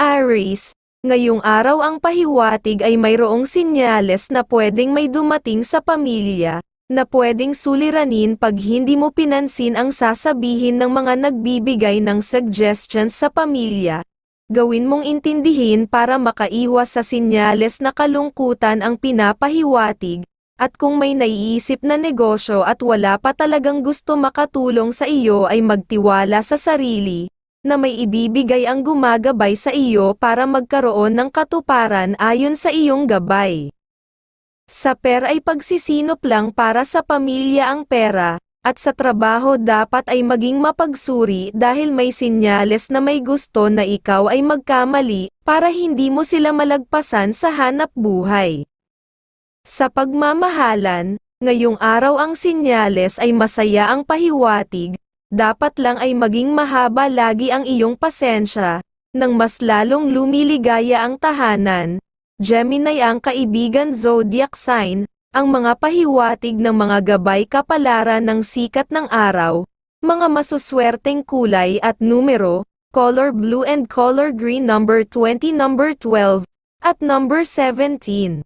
Aries, ngayong araw ang pahiwatig ay mayroong sinyales na pwedeng may dumating sa pamilya, na pwedeng suliranin pag hindi mo pinansin ang sasabihin ng mga nagbibigay ng suggestions sa pamilya. Gawin mong intindihin para makaiwas sa sinyales na kalungkutan ang pinapahiwatig, at kung may naiisip na negosyo at wala pa talagang gusto makatulong sa iyo ay magtiwala sa sarili, na may ibibigay ang gumagabay sa iyo para magkaroon ng katuparan ayon sa iyong gabay. Sa pera ay pagsisinop lang para sa pamilya ang pera, at sa trabaho dapat ay maging mapagsuri dahil may sinyales na may gusto na ikaw ay magkamali, para hindi mo sila malagpasan sa hanap buhay. Sa pagmamahalan, ngayong araw ang sinyales ay masaya ang pahiwatig, dapat lang ay maging mahaba lagi ang iyong pasensya, nang mas lalong lumiligaya ang tahanan. Gemini ang kaibigan zodiac sign, ang mga pahiwatig ng mga gabay kapalaran ng sikat ng araw, mga masuswerteng kulay at numero, color blue and color green number 20 number 12, at number 17.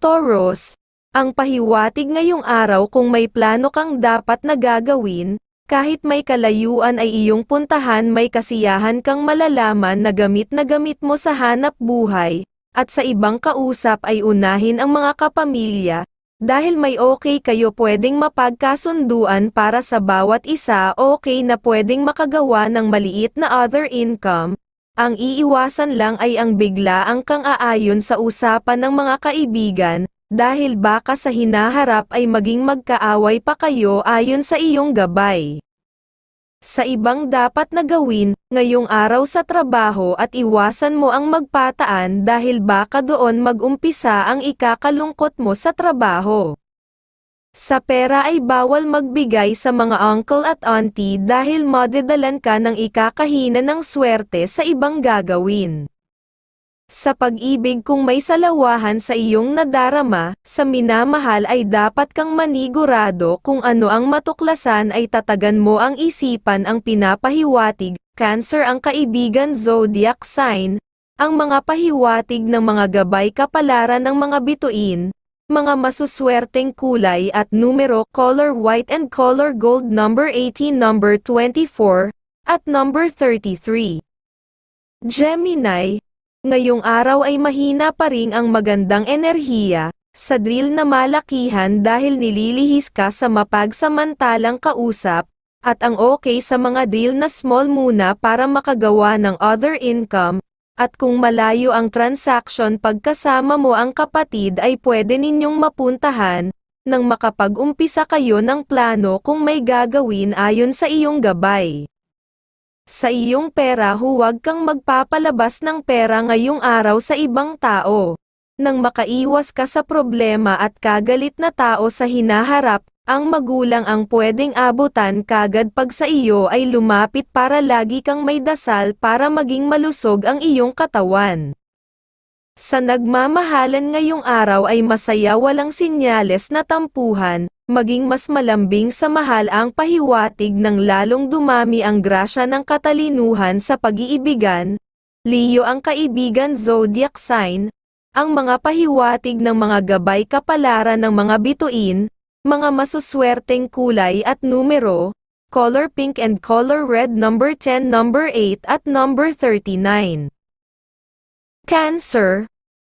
Taurus, ang pahiwatig ngayong araw kung may plano kang dapat na gagawin, kahit may kalayuan ay iyong puntahan may kasiyahan kang malalaman na gamit na gamit mo sa hanap buhay, at sa ibang kausap ay unahin ang mga kapamilya, dahil may okay kayo pwedeng mapagkasunduan para sa bawat isa okay na pwedeng makagawa ng maliit na other income, ang iiwasan lang ay ang biglaang kang aayon sa usapan ng mga kaibigan, dahil baka sa hinaharap ay maging magkaaway pa kayo ayon sa iyong gabay. Sa ibang dapat na gawin, ngayong araw sa trabaho at iwasan mo ang magpataan dahil baka doon mag-umpisa ang ikakalungkot mo sa trabaho. Sa pera ay bawal magbigay sa mga uncle at auntie dahil madedalan ka ng ikakahina ng swerte sa ibang gagawin. Sa pag-ibig kung may salawahan sa iyong nadarama, sa minamahal ay dapat kang manigurado kung ano ang matuklasan ay tatagan mo ang isipan ang pinapahiwatig, Cancer ang kaibigan zodiac sign, ang mga pahiwatig ng mga gabay kapalaran ng mga bituin, mga masuswerteng kulay at numero color white and color gold number 18 number 24, at number 33. Gemini, Ngayong araw ay mahina pa rin ang magandang enerhiya, sa drill na malakihan dahil nililihis ka sa mapagsamantalang kausap, at ang okay sa mga deal na small muna para makagawa ng other income, at kung malayo ang transaction pagkasama mo ang kapatid ay pwede ninyong mapuntahan, nang makapag-umpisa kayo ng plano kung may gagawin ayon sa iyong gabay. Sa iyong pera huwag kang magpapalabas ng pera ngayong araw sa ibang tao. Nang makaiwas ka sa problema at kagalit na tao sa hinaharap, ang magulang ang pwedeng abutan kagad pag sa iyo ay lumapit para lagi kang may dasal para maging malusog ang iyong katawan. Sa nagmamahalan ngayong araw ay masaya walang sinyales na tampuhan, maging mas malambing sa mahal ang pahiwatig ng lalong dumami ang grasya ng katalinuhan sa pag-iibigan, Leo ang kaibigan zodiac sign, ang mga pahiwatig ng mga gabay kapalaran ng mga bituin, mga masuswerteng kulay at numero, color pink and color red number 10 number 8 at number 39. Cancer,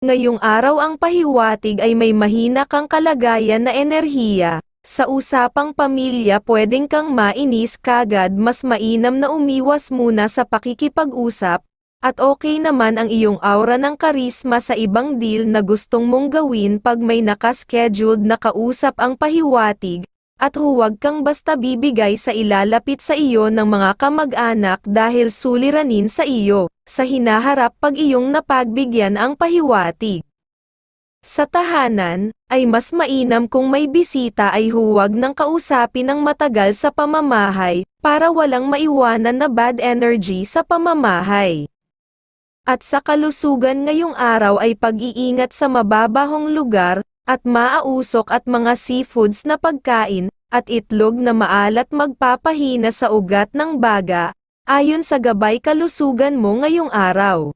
Ngayong araw ang pahiwatig ay may mahina kang kalagayan na enerhiya. Sa usapang pamilya pwedeng kang mainis kagad mas mainam na umiwas muna sa pakikipag-usap, at okay naman ang iyong aura ng karisma sa ibang deal na gustong mong gawin pag may nakascheduled na kausap ang pahiwatig, at huwag kang basta bibigay sa ilalapit sa iyo ng mga kamag-anak dahil suliranin sa iyo, sa hinaharap pag iyong napagbigyan ang pahiwatig. Sa tahanan, ay mas mainam kung may bisita ay huwag nang kausapin ng matagal sa pamamahay, para walang maiwanan na bad energy sa pamamahay. At sa kalusugan ngayong araw ay pag-iingat sa mababahong lugar, at maausok at mga seafoods na pagkain, at itlog na maalat magpapahina sa ugat ng baga, ayon sa gabay kalusugan mo ngayong araw.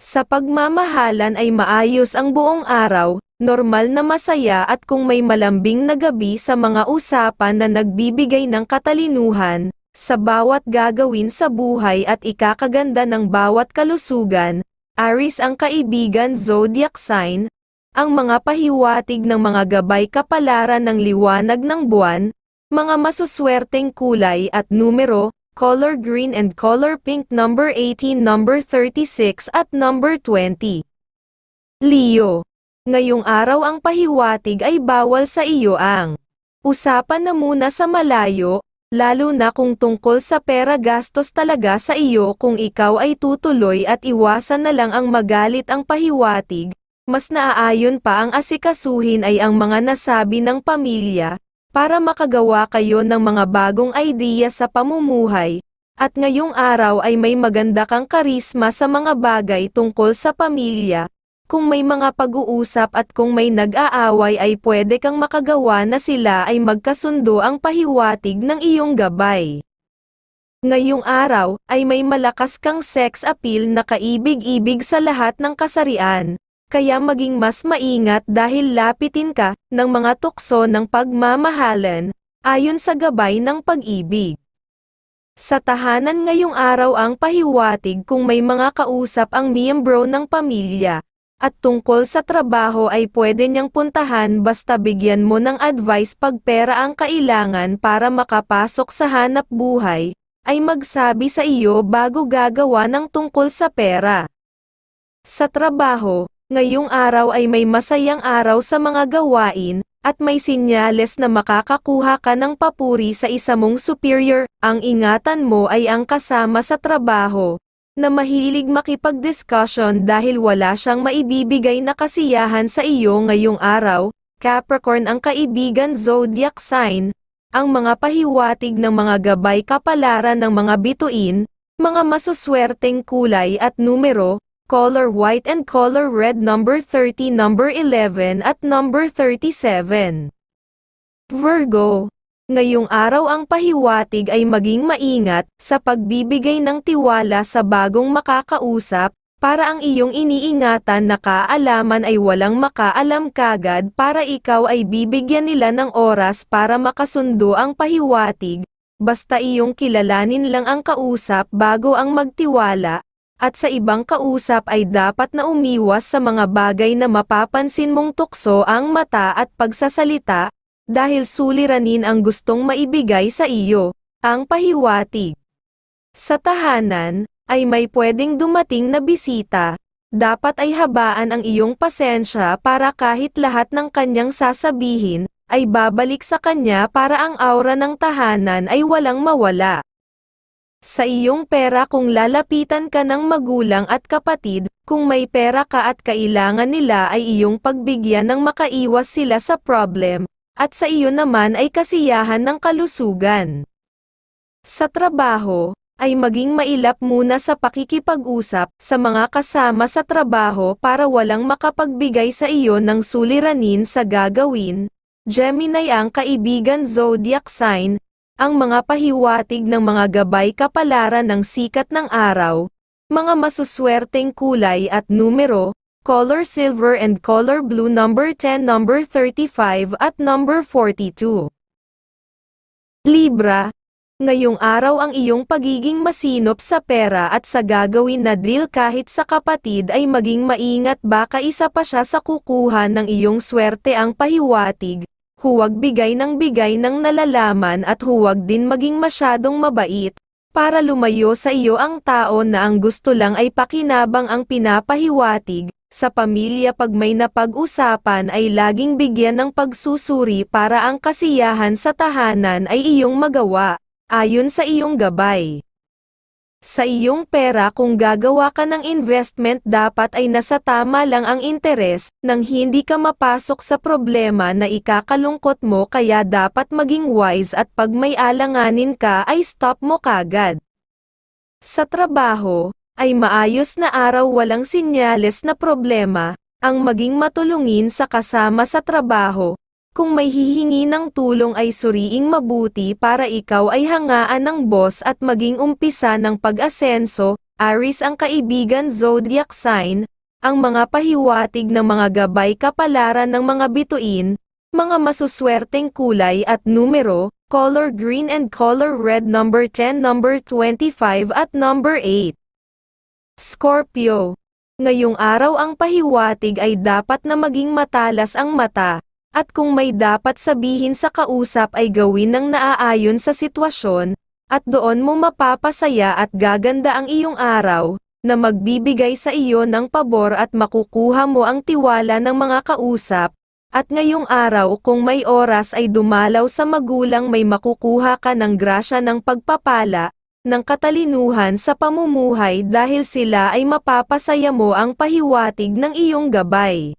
Sa pagmamahalan ay maayos ang buong araw, normal na masaya at kung may malambing na gabi sa mga usapan na nagbibigay ng katalinuhan, sa bawat gagawin sa buhay at ikakaganda ng bawat kalusugan, Aris ang kaibigan zodiac sign, ang mga pahiwatig ng mga gabay kapalaran ng liwanag ng buwan, mga masuswerteng kulay at numero, color green and color pink number 18 number 36 at number 20. Leo. Ngayong araw ang pahiwatig ay bawal sa iyo ang usapan na muna sa malayo, lalo na kung tungkol sa pera gastos talaga sa iyo kung ikaw ay tutuloy at iwasan na lang ang magalit ang pahiwatig, mas naaayon pa ang asikasuhin ay ang mga nasabi ng pamilya, para makagawa kayo ng mga bagong idea sa pamumuhay, at ngayong araw ay may maganda kang karisma sa mga bagay tungkol sa pamilya, kung may mga pag-uusap at kung may nag-aaway ay pwede kang makagawa na sila ay magkasundo ang pahiwatig ng iyong gabay. Ngayong araw, ay may malakas kang sex appeal na kaibig-ibig sa lahat ng kasarian, kaya maging mas maingat dahil lapitin ka ng mga tukso ng pagmamahalan, ayon sa gabay ng pag-ibig. Sa tahanan ngayong araw ang pahiwatig kung may mga kausap ang miyembro ng pamilya, at tungkol sa trabaho ay pwede niyang puntahan basta bigyan mo ng advice pag pera ang kailangan para makapasok sa hanap buhay, ay magsabi sa iyo bago gagawa ng tungkol sa pera. Sa trabaho, ngayong araw ay may masayang araw sa mga gawain, at may sinyales na makakakuha ka ng papuri sa isa mong superior, ang ingatan mo ay ang kasama sa trabaho, na mahilig makipag-discussion dahil wala siyang maibibigay na kasiyahan sa iyo ngayong araw, Capricorn ang kaibigan zodiac sign, ang mga pahiwatig ng mga gabay kapalaran ng mga bituin, mga masuswerteng kulay at numero, color white and color red number 30 number 11 at number 37. Virgo Ngayong araw ang pahiwatig ay maging maingat sa pagbibigay ng tiwala sa bagong makakausap, para ang iyong iniingatan na kaalaman ay walang makaalam kagad para ikaw ay bibigyan nila ng oras para makasundo ang pahiwatig, basta iyong kilalanin lang ang kausap bago ang magtiwala, at sa ibang kausap ay dapat na umiwas sa mga bagay na mapapansin mong tukso ang mata at pagsasalita, dahil suliranin ang gustong maibigay sa iyo, ang pahiwatig. Sa tahanan, ay may pwedeng dumating na bisita, dapat ay habaan ang iyong pasensya para kahit lahat ng kanyang sasabihin, ay babalik sa kanya para ang aura ng tahanan ay walang mawala. Sa iyong pera kung lalapitan ka ng magulang at kapatid, kung may pera ka at kailangan nila ay iyong pagbigyan ng makaiwas sila sa problem, at sa iyo naman ay kasiyahan ng kalusugan. Sa trabaho, ay maging mailap muna sa pakikipag-usap sa mga kasama sa trabaho para walang makapagbigay sa iyo ng suliranin sa gagawin. Gemini ang kaibigan zodiac sign, ang mga pahiwatig ng mga gabay kapalaran ng sikat ng araw, mga masuswerteng kulay at numero, color silver and color blue number 10 number 35 at number 42. Libra, ngayong araw ang iyong pagiging masinop sa pera at sa gagawin na deal kahit sa kapatid ay maging maingat baka isa pa siya sa kukuha ng iyong swerte ang pahiwatig, huwag bigay ng bigay ng nalalaman at huwag din maging masyadong mabait, para lumayo sa iyo ang tao na ang gusto lang ay pakinabang ang pinapahiwatig, sa pamilya pag may napag-usapan ay laging bigyan ng pagsusuri para ang kasiyahan sa tahanan ay iyong magawa, ayon sa iyong gabay. Sa iyong pera kung gagawa ka ng investment dapat ay nasa tama lang ang interes, nang hindi ka mapasok sa problema na ikakalungkot mo kaya dapat maging wise at pag may alanganin ka ay stop mo kagad. Sa trabaho, ay maayos na araw walang sinyales na problema, ang maging matulungin sa kasama sa trabaho, kung may hihingi ng tulong ay suriing mabuti para ikaw ay hangaan ng boss at maging umpisa ng pag-asenso, Aris ang kaibigan zodiac sign, ang mga pahiwatig ng mga gabay kapalaran ng mga bituin, mga masuswerteng kulay at numero, color green and color red number 10 number 25 at number 8. Scorpio. Ngayong araw ang pahiwatig ay dapat na maging matalas ang mata, at kung may dapat sabihin sa kausap ay gawin ng naaayon sa sitwasyon, at doon mo mapapasaya at gaganda ang iyong araw, na magbibigay sa iyo ng pabor at makukuha mo ang tiwala ng mga kausap, at ngayong araw kung may oras ay dumalaw sa magulang may makukuha ka ng grasya ng pagpapala, ng katalinuhan sa pamumuhay dahil sila ay mapapasaya mo ang pahiwatig ng iyong gabay.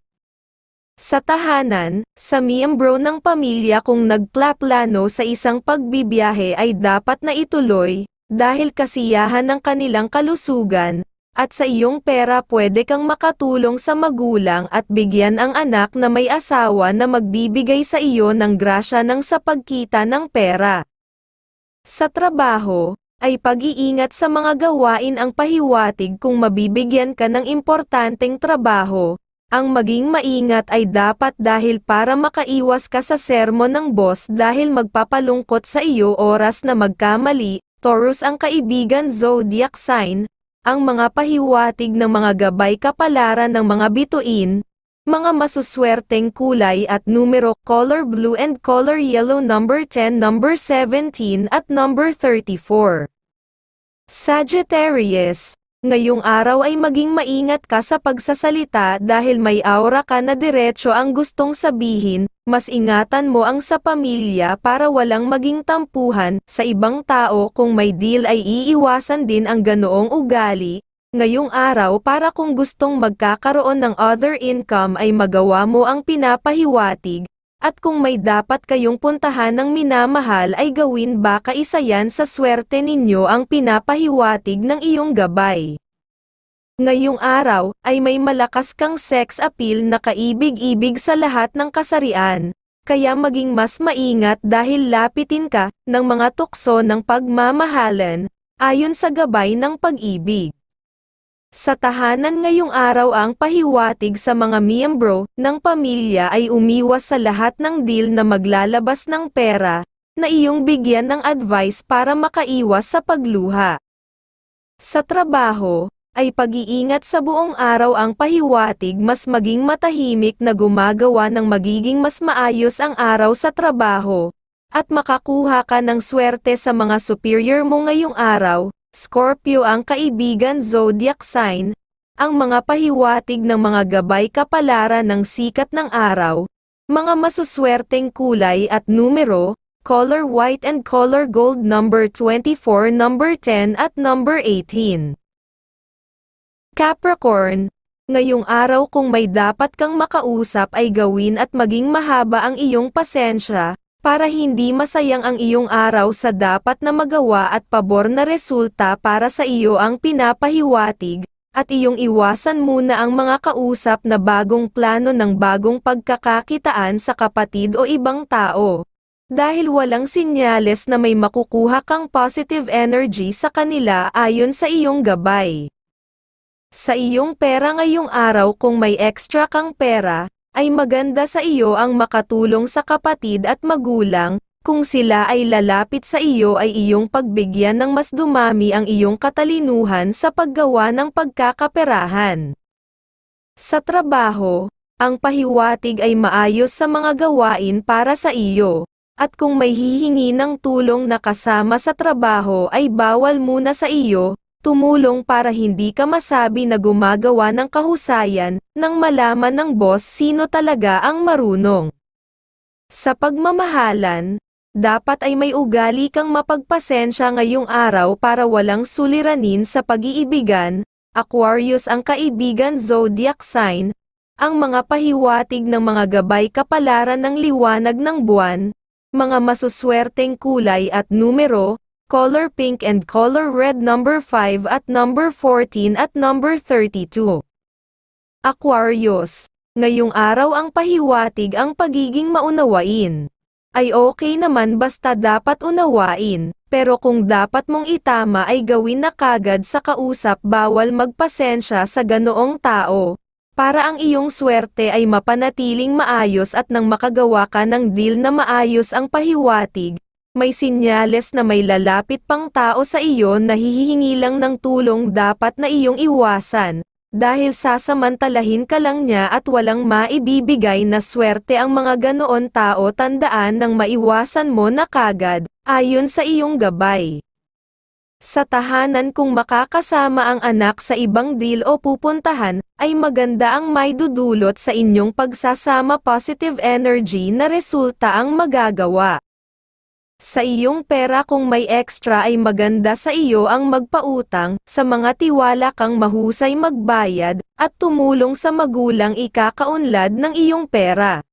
Sa tahanan, sa miyembro ng pamilya kung nagplaplano sa isang pagbibiyahe ay dapat na ituloy, dahil kasiyahan ng kanilang kalusugan, at sa iyong pera pwede kang makatulong sa magulang at bigyan ang anak na may asawa na magbibigay sa iyo ng grasya ng sa pagkita ng pera. Sa trabaho, ay pag-iingat sa mga gawain ang pahiwatig kung mabibigyan ka ng importanteng trabaho, ang maging maingat ay dapat dahil para makaiwas ka sa sermon ng boss dahil magpapalungkot sa iyo oras na magkamali, Taurus ang kaibigan zodiac sign, ang mga pahiwatig ng mga gabay kapalaran ng mga bituin, mga masuswerteng kulay at numero color blue and color yellow number 10 number 17 at number 34. Sagittarius, ngayong araw ay maging maingat ka sa pagsasalita dahil may aura ka na diretso ang gustong sabihin, mas ingatan mo ang sa pamilya para walang maging tampuhan sa ibang tao kung may deal ay iiwasan din ang ganoong ugali, ngayong araw para kung gustong magkakaroon ng other income ay magawa mo ang pinapahiwatig, at kung may dapat kayong puntahan ng minamahal ay gawin baka isa yan sa swerte ninyo ang pinapahiwatig ng iyong gabay. Ngayong araw, ay may malakas kang sex appeal na kaibig-ibig sa lahat ng kasarian, kaya maging mas maingat dahil lapitin ka ng mga tukso ng pagmamahalan, ayon sa gabay ng pag-ibig. Sa tahanan ngayong araw ang pahiwatig sa mga miyembro ng pamilya ay umiwas sa lahat ng deal na maglalabas ng pera, na iyong bigyan ng advice para makaiwas sa pagluha. Sa trabaho, ay pag-iingat sa buong araw ang pahiwatig mas maging matahimik na gumagawa ng magiging mas maayos ang araw sa trabaho, at makakuha ka ng swerte sa mga superior mo ngayong araw, Scorpio ang kaibigan zodiac sign, ang mga pahiwatig ng mga gabay kapalaran ng sikat ng araw, mga masuswerteng kulay at numero, color white and color gold number 24 number 10 at number 18. Capricorn, ngayong araw kung may dapat kang makausap ay gawin at maging mahaba ang iyong pasensya, para hindi masayang ang iyong araw sa dapat na magawa at pabor na resulta para sa iyo ang pinapahiwatig, at iyong iwasan muna ang mga kausap na bagong plano ng bagong pagkakakitaan sa kapatid o ibang tao. Dahil walang sinyales na may makukuha kang positive energy sa kanila ayon sa iyong gabay. Sa iyong pera ngayong araw kung may extra kang pera, ay maganda sa iyo ang makatulong sa kapatid at magulang, kung sila ay lalapit sa iyo ay iyong pagbigyan ng mas dumami ang iyong katalinuhan sa paggawa ng pagkakaperahan. Sa trabaho, ang pahiwatig ay maayos sa mga gawain para sa iyo, at kung may hihingi ng tulong na kasama sa trabaho ay bawal muna sa iyo, tumulong para hindi ka masabi na gumagawa ng kahusayan, nang malaman ng boss sino talaga ang marunong. Sa pagmamahalan, dapat ay may ugali kang mapagpasensya ngayong araw para walang suliranin sa pag-iibigan, Aquarius ang kaibigan zodiac sign, ang mga pahiwatig ng mga gabay kapalaran ng liwanag ng buwan, mga masuswerteng kulay at numero, color pink and color red number 5 at number 14 at number 32. Aquarius, ngayong araw ang pahiwatig ang pagiging maunawain. Ay okay naman basta dapat unawain, pero kung dapat mong itama ay gawin na kagad sa kausap bawal magpasensya sa ganoong tao. Para ang iyong swerte ay mapanatiling maayos at nang makagawa ka ng deal na maayos ang pahiwatig, may sinyales na may lalapit pang tao sa iyo na hihihingi lang ng tulong dapat na iyong iwasan, dahil sasamantalahin ka lang niya at walang maibibigay na swerte ang mga ganoon tao tandaan nang maiwasan mo na kagad, ayon sa iyong gabay. Sa tahanan kung makakasama ang anak sa ibang deal o pupuntahan, ay maganda ang may dudulot sa inyong pagsasama positive energy na resulta ang magagawa. Sa iyong pera kung may extra ay maganda sa iyo ang magpautang, sa mga tiwala kang mahusay magbayad, at tumulong sa magulang ikakaunlad ng iyong pera.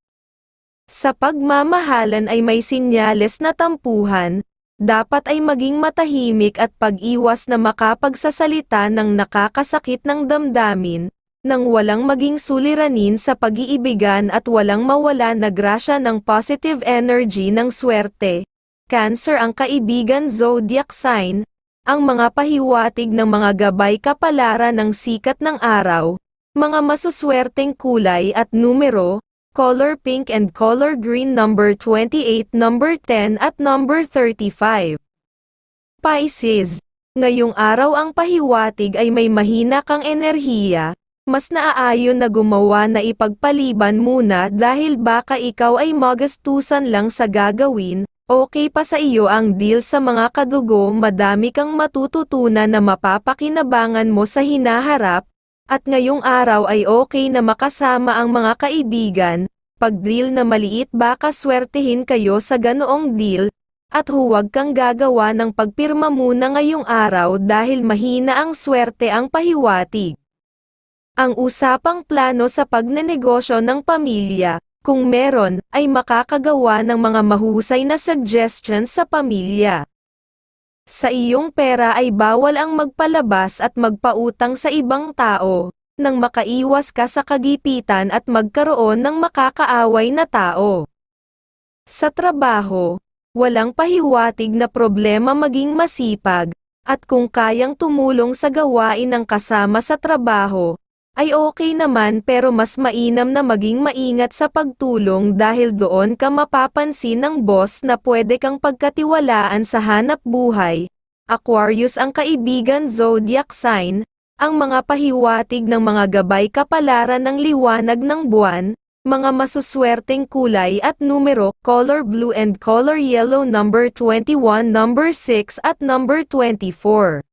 Sa pagmamahalan ay may sinyales na tampuhan, dapat ay maging matahimik at pag-iwas na makapagsasalita ng nakakasakit ng damdamin, nang walang maging suliranin sa pag-iibigan at walang mawala na grasya ng positive energy ng swerte. Cancer ang kaibigan zodiac sign, ang mga pahiwatig ng mga gabay kapalaran ng sikat ng araw, mga masuswerteng kulay at numero, color pink and color green number 28, number 10 at number 35. Pisces, ngayong araw ang pahiwatig ay may mahina kang enerhiya, mas naaayon na gumawa na ipagpaliban muna dahil baka ikaw ay magastusan lang sa gagawin, okay pa sa iyo ang deal sa mga kadugo madami kang matututunan na mapapakinabangan mo sa hinaharap, at ngayong araw ay okay na makasama ang mga kaibigan, pag deal na maliit baka swertihin kayo sa ganoong deal, at huwag kang gagawa ng pagpirma muna ngayong araw dahil mahina ang swerte ang pahiwatig. Ang usapang plano sa pagnenegosyo ng pamilya, kung meron, ay makakagawa ng mga mahusay na suggestions sa pamilya. Sa iyong pera ay bawal ang magpalabas at magpautang sa ibang tao, nang makaiwas ka sa kagipitan at magkaroon ng makakaaway na tao. Sa trabaho, walang pahiwatig na problema maging masipag, at kung kayang tumulong sa gawain ng kasama sa trabaho, ay okay naman pero mas mainam na maging maingat sa pagtulong dahil doon ka mapapansin ng boss na pwede kang pagkatiwalaan sa hanap buhay. Aquarius ang kaibigan zodiac sign, ang mga pahiwatig ng mga gabay kapalaran ng liwanag ng buwan, mga masuswerteng kulay at numero, color blue and color yellow number 21, number 6 at number 24.